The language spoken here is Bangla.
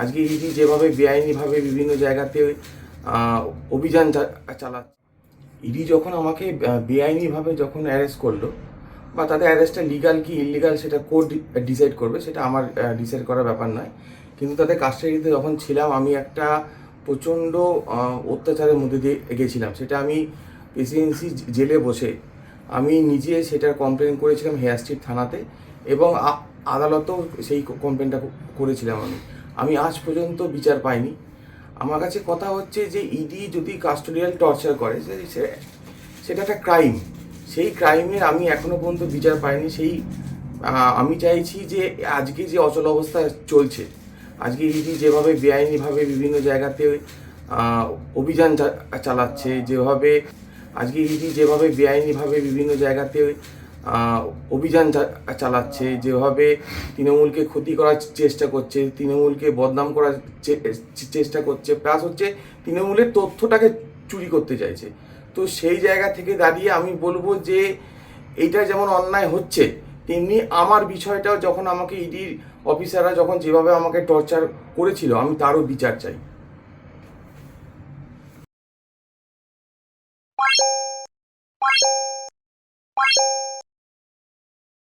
আজকে ইডি যেভাবে বেআইনিভাবে বিভিন্ন জায়গাতে অভিযান চালাচ্ছে। ইডি যখন আমাকে বেআইনিভাবে যখন অ্যারেস্ট করল, বা তাদের অ্যারেস্টটা লিগাল কি ইলিগাল সেটা কোর্ট ডিসাইড করবে, সেটা আমার ডিসাইড করার ব্যাপার নয়। কিন্তু তাদের কাস্টাডিতে যখন ছিলাম, আমি একটা প্রচণ্ড অত্যাচারের মধ্যে দিয়ে গেছিলাম। সেটা আমি প্রেসিডেন্সি জেলে বসে আমি নিজে সেটার কমপ্লেন করেছিলাম হেয়ার স্ট্রিট থানাতে এবং আদালতেও সেই কমপ্লেনটা করেছিলাম আমি। আমি আজ পর্যন্ত বিচার পাইনি। আমার কাছে কথা হচ্ছে যে ইডি যদি কাস্টোডিয়াল টর্চার করে সেটা একটা ক্রাইম সেই ক্রাইমের আমি এখনও পর্যন্ত বিচার পাইনি। সেই আমি চাইছি যে আজকে যে অচল অবস্থা চলছে, আজকে ইডি যেভাবে বেআইনিভাবে বিভিন্ন জায়গাতে অভিযান চালাচ্ছে, যেভাবে আজকে ইডি যেভাবে বেআইনিভাবে বিভিন্ন জায়গাতে অভিযান চালাচ্ছে, যেভাবে তৃণমূলকে ক্ষতি করার চেষ্টা করছে, তৃণমূলকে বদনাম করার চেষ্টা করছে, প্লাস হচ্ছে তৃণমূলের তথ্যটাকে চুরি করতে চাইছে। তো সেই জায়গা থেকে দাঁড়িয়ে আমি বলব যে, এটা যেমন অন্যায় হচ্ছে, তেমনি আমার বিষয়টাও যখন আমাকে ইডির অফিসাররা যখন যেভাবে আমাকে টর্চার করেছিল, আমি তারও বিচার চাই।